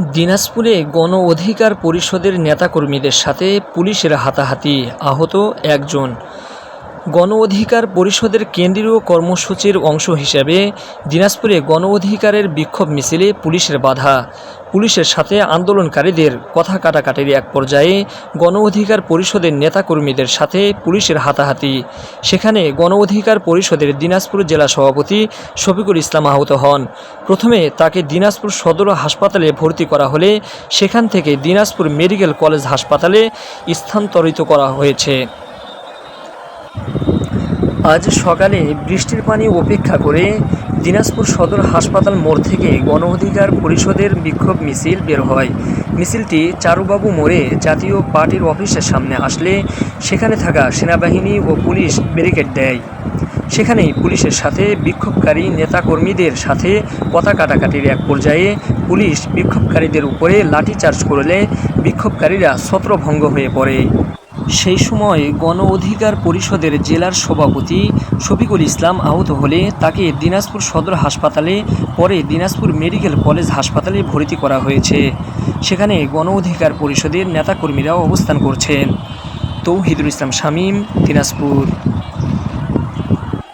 দিনাজপুরে গণ অধিকার পরিষদের নেতাকর্মীদের সাথে পুলিশের হাতাহাতি আহত একজন। গণ অধিকার পরিষদের কেন্দ্রীয় কর্মসূচির অংশ হিসেবে দিনাজপুরে গণ অধিকারের বিক্ষোভ মিছিলে পুলিশের বাধা। পুলিশের সাথে আন্দোলনকারীদের কথা কাটাকাটির এক পর্যায়ে গণ অধিকার পরিষদের নেতাকর্মীদের সাথে পুলিশের হাতাহাতি। সেখানে গণ অধিকার পরিষদের দিনাজপুর জেলা সভাপতি শফিকুল ইসলাম আহত হন। প্রথমে তাকে দিনাজপুর সদর হাসপাতালে ভর্তি করা হলে সেখান থেকে দিনাজপুর মেডিকেল কলেজ হাসপাতালে স্থানান্তরিত করা হয়েছে। আজ সকালে বৃষ্টির পানি উপেক্ষা করে দিনাজপুর সদর হাসপাতাল মোড় থেকে গণ অধিকার পরিষদের বিক্ষোভ মিছিল বের হয়। মিছিলটি চারুবাবু মোড়ে জাতীয় পার্টির অফিসের সামনে আসলে সেখানে থাকা সেনাবাহিনী ও পুলিশ ব্যারিকেড দেয়। সেখানেই পুলিশের সাথে বিক্ষোভকারী নেতাকর্মীদের সাথে কথা কাটাকাটির এক পর্যায়ে পুলিশ বিক্ষোভকারীদের উপরে লাঠিচার্জ করলে বিক্ষোভকারীরা ছত্রভঙ্গ হয়ে পড়ে। সেই সময় গণ অধিকার পরিষদের জেলার সভাপতি শফিকুল ইসলাম আহত হলে তাকে দিনাজপুর সদর হাসপাতালে, পরে দিনাজপুর মেডিকেল কলেজ হাসপাতালে ভর্তি করা হয়েছে। সেখানে গণ অধিকার পরিষদের নেতাকর্মীরাও অবস্থান করছেন। তৌহিদুল ইসলাম শামীম, দিনাজপুর।